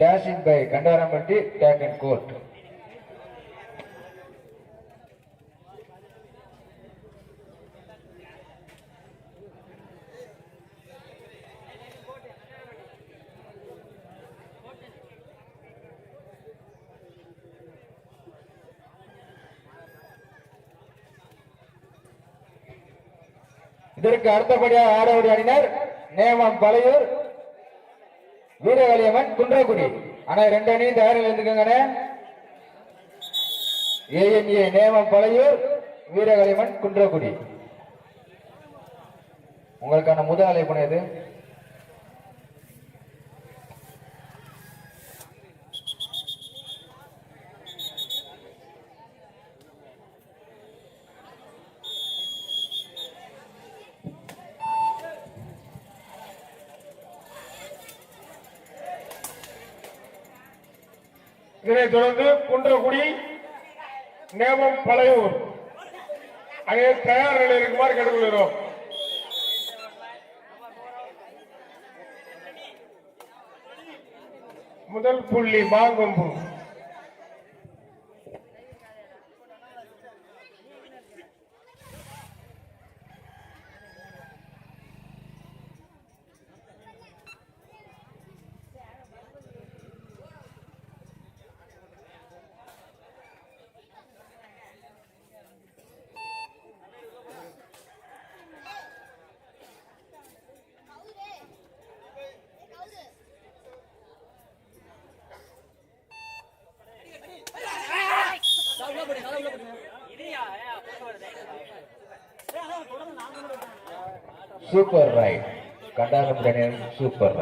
Dashing by Kandarampatti டேக் அண்ட் கோர்ட் இதற்கு அடுத்தபடியாக ஆடவடி அணியினர் நேமம் பழையூர் குன்றக்குடி. ஆனா ரெண்டு அணியும் தயாரில் இருந்துக்கங்கண்ணே. ஏஎன்ஏ நேமம் பழையூர் வீரவலியம்மன் குன்றக்குடி. உங்களுக்கான முதல் அழைப்பு எது இதனைத் தொடர்ந்து குன்றக்குடி நேமம் பழையூர். அங்கே தயார் நிலையில் இருக்குமாறு கேட்டுக்கொள்கிறோம். முதல் புள்ளி மாங்கொம்பு. சூப்பர் ரைட் கண்டாரம்பட்டி அணியினர் சூப்பர்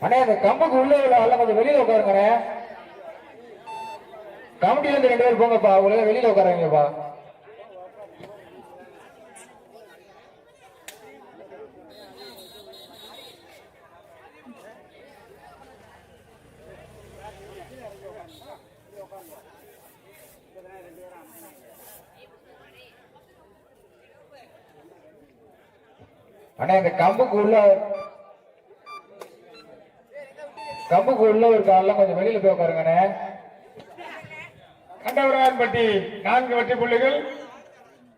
அண்ணே அந்த கம்புக்கு உள்ள உள்ள ஆள கொஞ்சம் வெளியில உட்காருங்க கமிட்டில இருந்து ரெண்டு பேர் போங்கப்பா. உங்களுக்கு வெளியில உட்காருங்கப்பா அண்ணா இந்த கம்புக்கு உள்ள கம்புக்கு உள்ள ஒரு காலெல்லாம் கொஞ்சம் வெளியில போய் உட்காருங்கண்ணே. கண்டவராயன்பட்டி நான்கு வட்டி புள்ளிகள்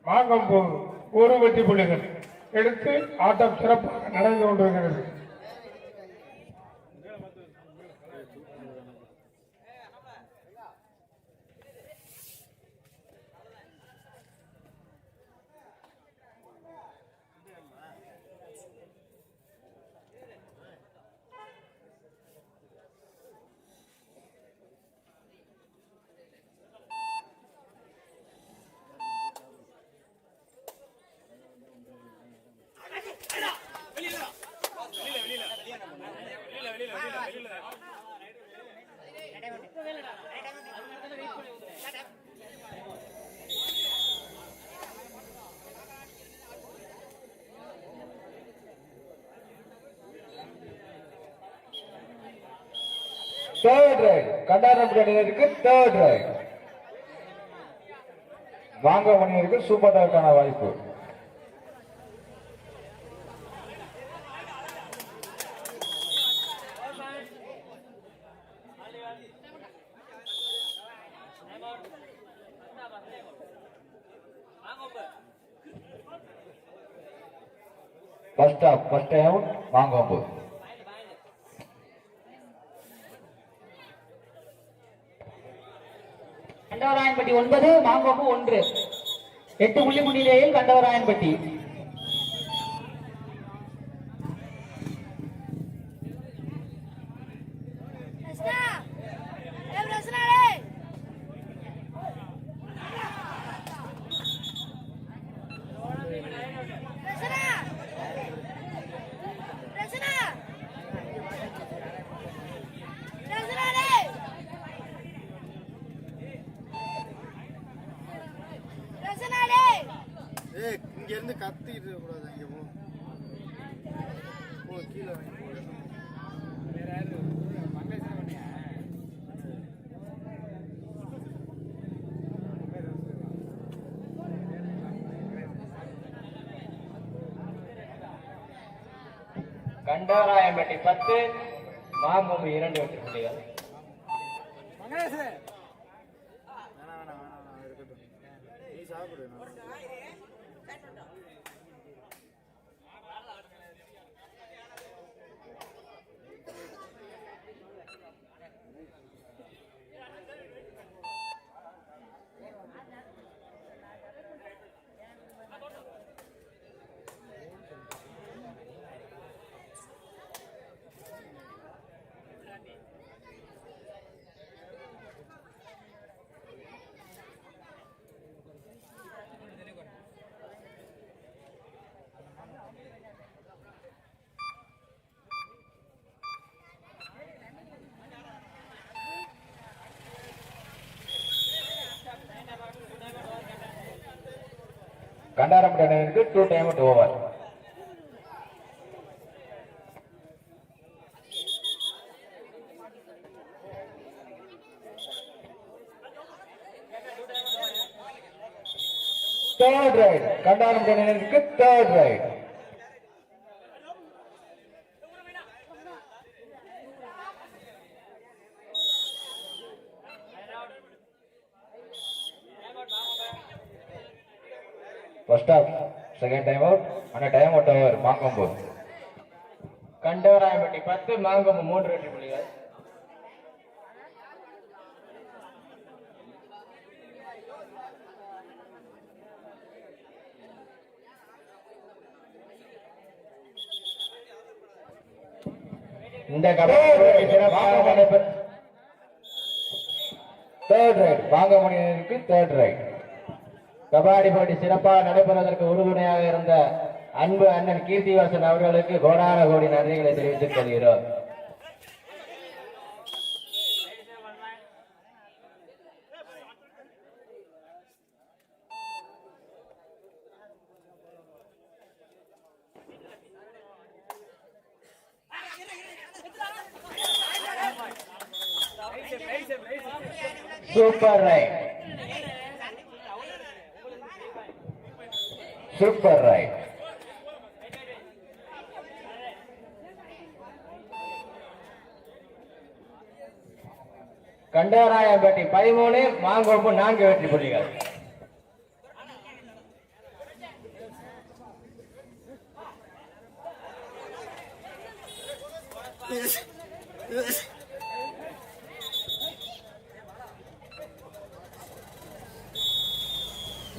மாங்கம்பூர் ஒரு வட்டி புள்ளிகள். எடுத்து ஆட்டம் சிறப்பாக நடந்து கொண்டிருக்கிறது. தேர்ட் ரைட் கண்டாரம் அணியினருக்கு தேர்ட் ரைட் வாங்க மணியருக்கு சூப்பர் டாக்கான வாய்ப்பு. ஃபர்ஸ்ட் ஆஃப் ஃபர்ஸ்ட் அவுட் போது கண்டவராயன்பட்டி ஒன்பது மாங்கோப்பு ஒன்று. எட்டு புள்ளி முன்னிலையில் கண்டவராயன்பட்டி. ஏய் இங்க இருந்து கத்திட்டு இருக்க கூடாது அங்க போ. போ கீழே வாங்கி போ. கண்டவராயம்பட்டி பத்து மாம்பூமி இரண்டு வெற்றி புள்ளிகள். வேணாம் வேணாம் வேணாம் இருக்கட்டும். நீ சாப்பிடு பண்டாரம் அணியினருக்கு two time out over third raid கண்டாரம் அணியினருக்கு third raid first half second time out அந்த time out over Mangombu Kandavarayampatti பத்து மாங்கொம்பு மூன்று வெற்றி புள்ளிகள். இந்த தேர்ட் ரைட் வாங்கமணியருக்கு தேர்ட் ரைட் கபாடி போட்டி சிறப்பாக நடைபெறுவதற்கு உறுதுணையாக இருந்த அன்பு அண்ணன் கீர்த்திவாசன் அவர்களுக்கு கோடான கோடி நன்றிகளை தெரிவித்துக் கொள்கிறோம். Super raid. Super raid Kandarayampatti பதிமூணு மாங்கொழுப்பு நான்கு வெற்றி புள்ளிகள்.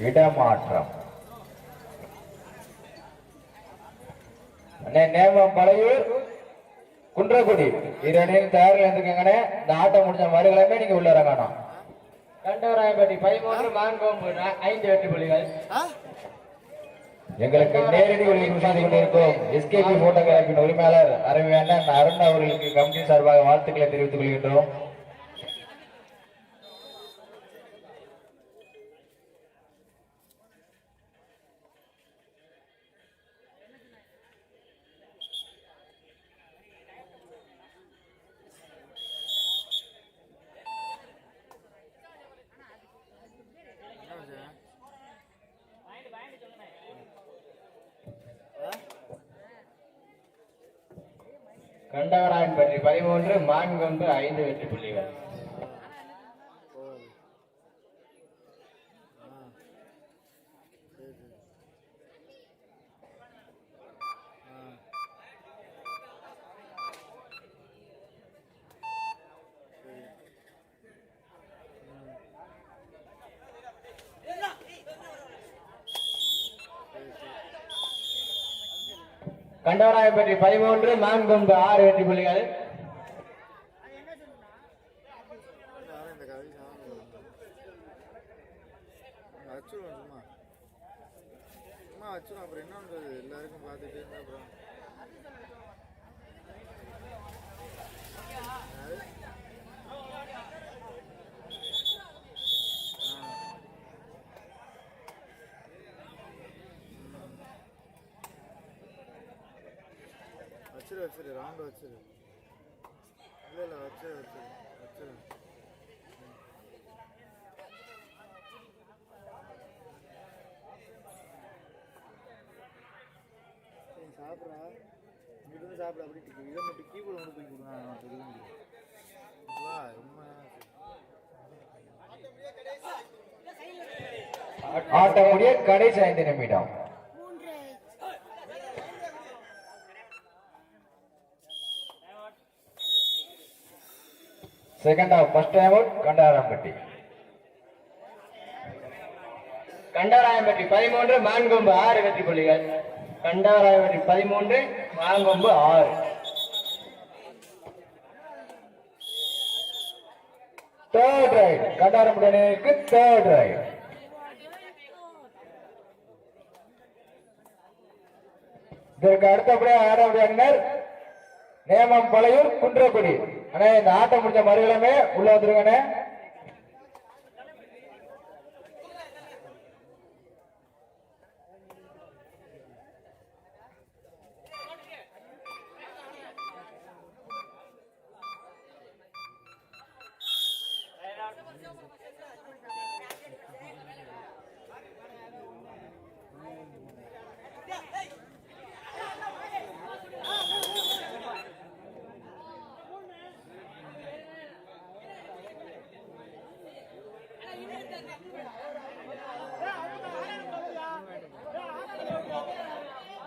இடமாற்றம். நேமம் பழையூர் குன்றக்குடி. இரு அணியில் தயாரில் இருந்துக்கங்கண்ணே இந்த ஆட்டம் முடிஞ்ச மறுகிழமை நீங்க உள்ள இறங்கணும். கண்டவராயப்பட்டி பதிமூன்று மான்கோம்பு ஐந்து வெற்றி புள்ளிகள். எங்களுக்கு நேரடி ஒளியில் செய்து கொண்டிருக்கும் எஸ்கேபி போட்டோகிராஃபின் உரிமையாளர் அருமையான அருண் அவர்களுக்கு கமிட்டி சார்பாக வாழ்த்துக்களை தெரிவித்துக் கொள்கின்றோம். கண்டவராயன்பட்டி பதிமூன்று மான்கொம்பு ஐந்து வெற்றி புள்ளிகள் போகாது ஆ சரி சரி ஆ சரி ம் சரி சரி கண்டவராயப்பட்டி பதிமூன்று மான்கொம்பு ஆறு வெற்றி புள்ளிகள். நானும் இந்த கதை சாப்பிடுவேன் சும்மா. சும்மா வச்சுருவேன் அப்புறம் என்ன பண்ணுறது எல்லாருக்கும் பார்த்துட்டே இருந்தா அப்புறம். வச்சிரு ரவுண்டு வச்சிரு. இல்லை இல்லை வச்சிரு வச்சிரு வச்சிரு. சரி, சாப்பிட்றா. இங்கிருந்து சாப்பிட அப்படி இதை மட்டும் கீபோர்டு மட்டும் போய் கொடுங்க நான் சொல்ல முடியும் கடைசி ஐந்து நிமிடம். Second half first time out Kandarampatti Kandarayampatti பதிமூன்று மான்கொம்பு ஆறு வெற்றி புள்ளிகள். கண்டாராயம்பட்டி பதிமூன்று மான்கொம்பு ஆறு. தேர்ட் ரைட் கண்டாரம்பட்டி அணியிற்கு தேர்ட் ரைட் இதற்கு அடுத்தபடியாக ஆறாவது அணியினர் நேமம் பழையூர் குன்றக்குடி. அண்ணே இந்த ஆட்டம் முடிஞ்ச மறுகிழமை உள்ள வந்துருங்கண்ணே.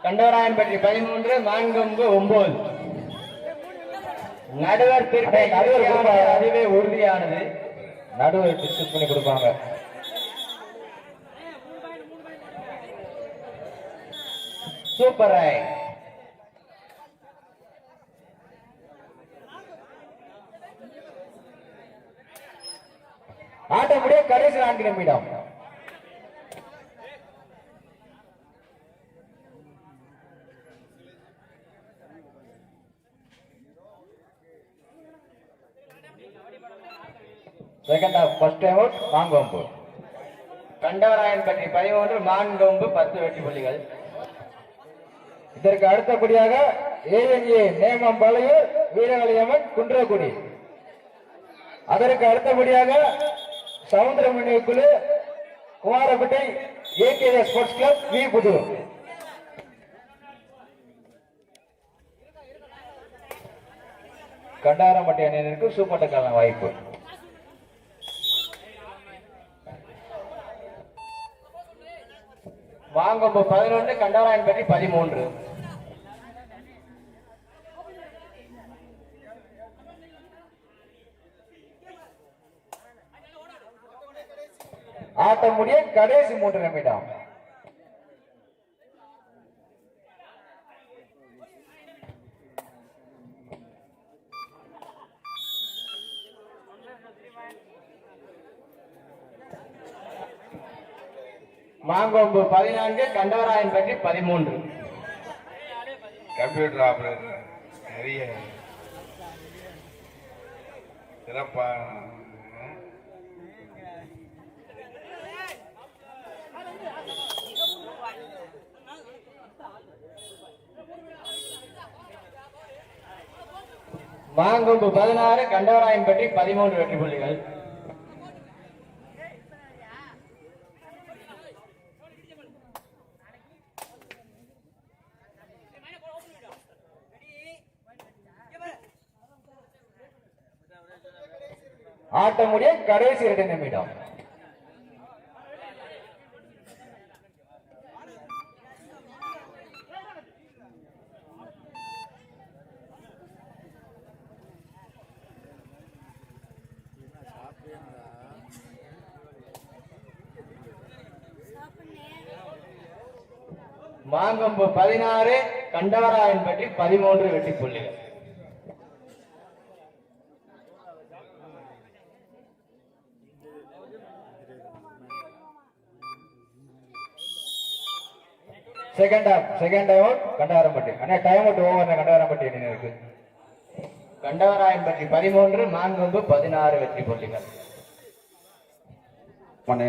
கண்டவராயன்பட்டி பதிமூன்று மான்கொம்பு ஒன்பது. நடுவர் திருப்பி நடுவர் அதுவே உறுதியானது. நடுவர் டிஸ்கஸ் பண்ணி கொடுப்பாங்க. சூப்பர் ரைட் ஆட்டம் முடிய கடைசி நான்கு நிமிடம். Second of first out Mangombu Kandavarayan பற்றி பதிமூன்று மான்கொம்பு பத்து வெற்றி புள்ளிகள். இதற்கு அடுத்தபடியாக ஏஎன்ஏ நேமம் பழையூர் வீரவலியம்மன் குன்றக்குடி. அதற்கு அடுத்தபடியாக சவுந்தரமணி குழு Kumarapattai A K sports club V Pudur. Kandarampatti அணியினருக்கு சூப்பட்டக்கான வாய்ப்பு. வாங்கம்பு பதினொன்று கண்டாராயன்பட்டி பதிமூன்று. ஆட்டம் முடிய கடைசி மூன்று நிமிடம். மாங்கொம்பு பதினான்கு கண்டவராயன்பட்டி பதிமூன்று. கம்ப்யூட்டர் ஆபரேட்டர் நிறைய. சிறப்பா. மாங்கொம்பு பதினாறு கண்டவராயன்பட்டி பதிமூன்று வெற்றி புள்ளிகள் ஆட்டம் முடிய கடைசி இரண்டு நிமிடம். மாங்கொம்பு பதினாறு கண்டவராயன்பட்டி பதிமூன்று வெற்றி புள்ளிகள் second half second time out Kandavarampatti அண்ணா டைம் அவுட் ஓவர் கண்டவரம்பட்டி அணி இருக்கு? கண்டவராயன்பட்டி பதிமூன்று மாங்கொம்பு பதினாறு வெற்றி புள்ளிகள் மனை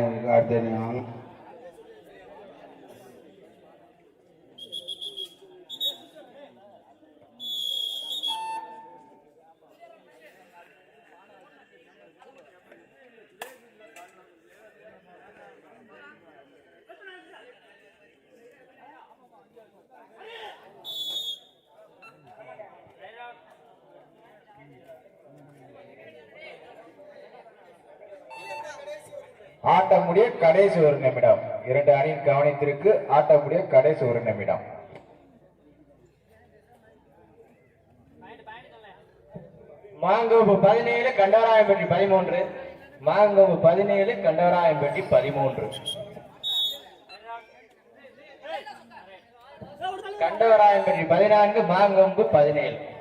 ஆட்டமுடிய கடைசி ஒரு நிமிடம். இரண்டு அணியின் கவனித்திற்கு ஆட்டம் கடைசி ஒரு நிமிடம். மாங்கோபு பதினேழு கண்டவராயம்பட்டி பதிமூன்று. மாங்கோபு பதினேழு கண்டவராயம்பட்டி பதிமூன்று. கண்டவராயம்பட்டி பதினான்கு மாங்கொம்பு பதினேழு.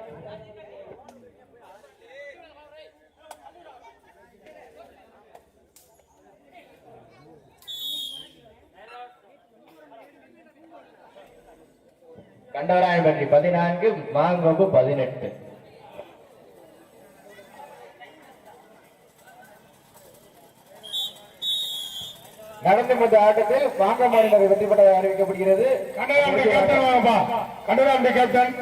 கண்டவராயம்பட்டி பதினான்கு மாங்கொம்பு பதினெட்டு. நடந்து முடிந்த ஆட்டத்தில் மாங்கமணியினர் வெற்றி பெற்றதாக அறிவிக்கப்படுகிறது. கண்டராமடி கேப்டன் வாங்கப்பா. கேப்டன்.